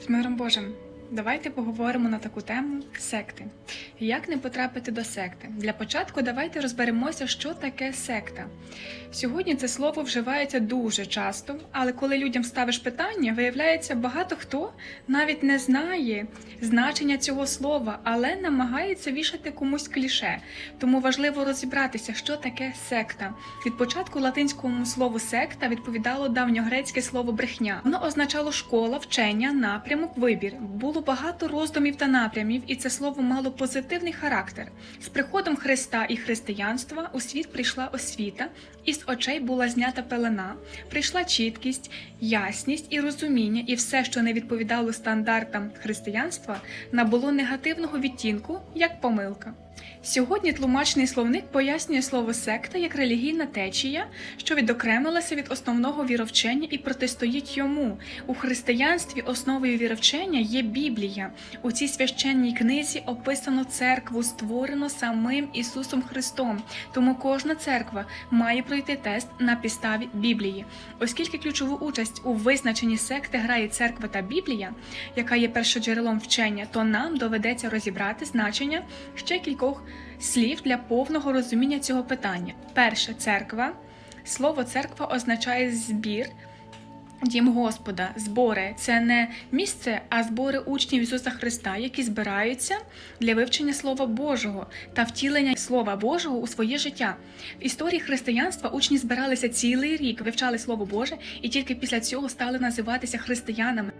З миром Божим. Давайте поговоримо на таку тему секти. Як не потрапити до секти? Для початку давайте розберемося, що таке секта. Сьогодні це слово вживається дуже часто, але коли людям ставиш питання, виявляється, багато хто навіть не знає значення цього слова, але намагається вішати комусь кліше. Тому важливо розібратися, що таке секта. Від початку латинському слову секта відповідало давньогрецьке слово брехня. Воно означало школа, вчення, напрямок, вибір. Було багато роздумів та напрямів, і це слово мало позитивний характер. З приходом Христа і християнства у світ прийшла освіта, і з очей була знята пелена, прийшла чіткість, ясність і розуміння, і все, що не відповідало стандартам християнства, набуло негативного відтінку як помилка. Сьогодні тлумачний словник пояснює слово секта як релігійна течія, що відокремилася від основного віровчення і протистоїть йому. У християнстві основою віровчення є Біблія. У цій священній книзі описано церкву, створену самим Ісусом Христом. Тому кожна церква має пройти тест на підставі Біблії. Оскільки ключову участь у визначенні секти грає церква та Біблія, яка є першоджерелом вчення, то нам доведеться розібрати значення ще кількох слів для повного розуміння цього питання. Перше церква. Слово церква означає збір. Дім Господа, збори це не місце, а збори учнів Ісуса Христа, які збираються для вивчення Слова Божого та втілення Слова Божого у своє життя. В історії християнства учні збиралися цілий рік, вивчали Слово Боже і тільки після цього стали називатися християнами.